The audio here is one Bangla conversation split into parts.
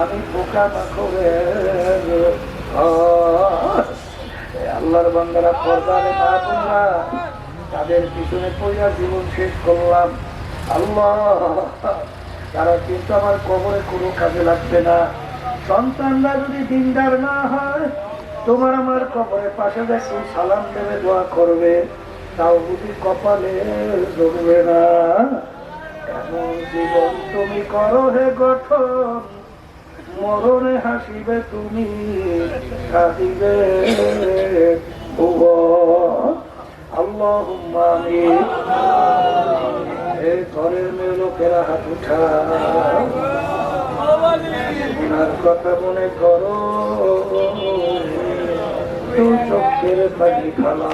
আমি পোকা মাকড়ের ও, আল্লাহর বান্দারা পর্দারে তোমরা তাদের পিছনে পয়সা জীবন শেষ করলাম। আল্লাহ তারা কিন্তু আমার কবরে কোনো কাজে লাগবে না। সন্তানরা যদি দিনদার না হয় তোমার আমার কবরের পাশে দেখো সালাম দেবে দোয়া করবে। তাও বুঝি কপালে জমবে না। করো হে গঠন, মরণে হাসিবে তুমি মেয়ে লোকেরা হাত উঠা কথা মনে করো। চোখের পাখি খালা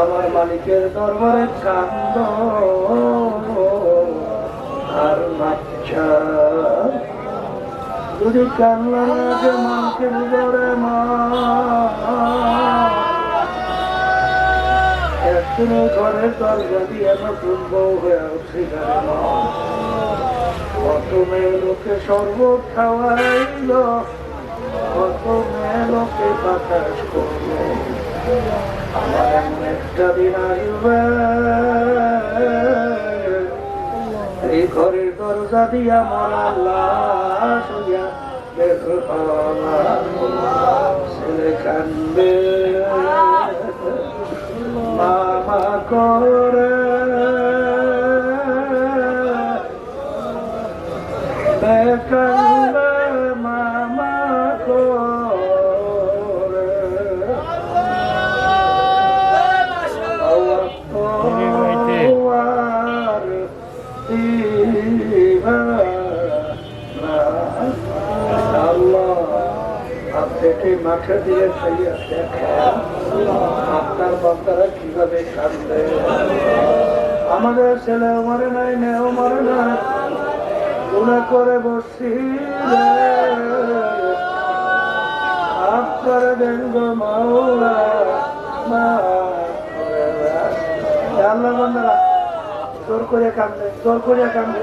আমার মালিকের দরবারে কান্দ। আর বাচ্চা যদি কান্না লাগে, মাকে বুঝরে মা। একদিন ঘরের দরজা দিয়ে নতুন বউ হয়ে উঠে গেল। মা কত মেয়ে লোকে শরবত খাওয়াইল কত মেয়ে লোকে বাতাস করল। আমার একটা দিন আসবে। এই ঘরের দরজা দিয়া মরা লাশ হইয়া বের মাঠে দিয়ে দেখেন আপনার বাচ্চারা কীভাবে কাঁদবে? আমাদের ছেলে মারে নাই, মেয়েও মারে না গুণা করে বসি আপনার দেঙ্গ মাওলা, মা আল্লাহ বন্ধারা জোর করে কান্দে জোর করে কান্দে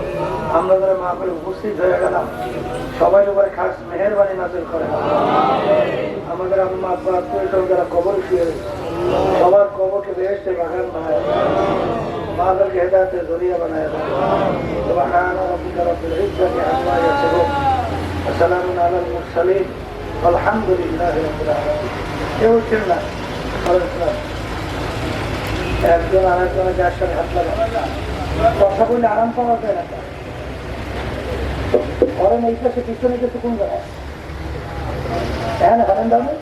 আমরা যারা মাহফিল উপস্থিত হয়ে গেলাম সবাই উপরে খাস মেহরবানি নাজিল করে আমাদের আম্মা আব্বা আত্মীয় স্বজন যারা কবর শুয়ে রয়েছে সবার কবরকে বেহেস্তে বাগান বানায় মাদেরকে হেদায়তে জরিয়া বানায় سبحان ربك رب العزة عما يصفون وسلام على المرسلين والحمد لله رب العالمين কেউ ছিল না একজন আরেকজনের যার সাথে হাত লাগা কথা বললে আরাম পাওয়া যায় না ঘরের এই পাশে পিছনে কিছু কোন জায়গায় হ্যাঁ হরেন দামে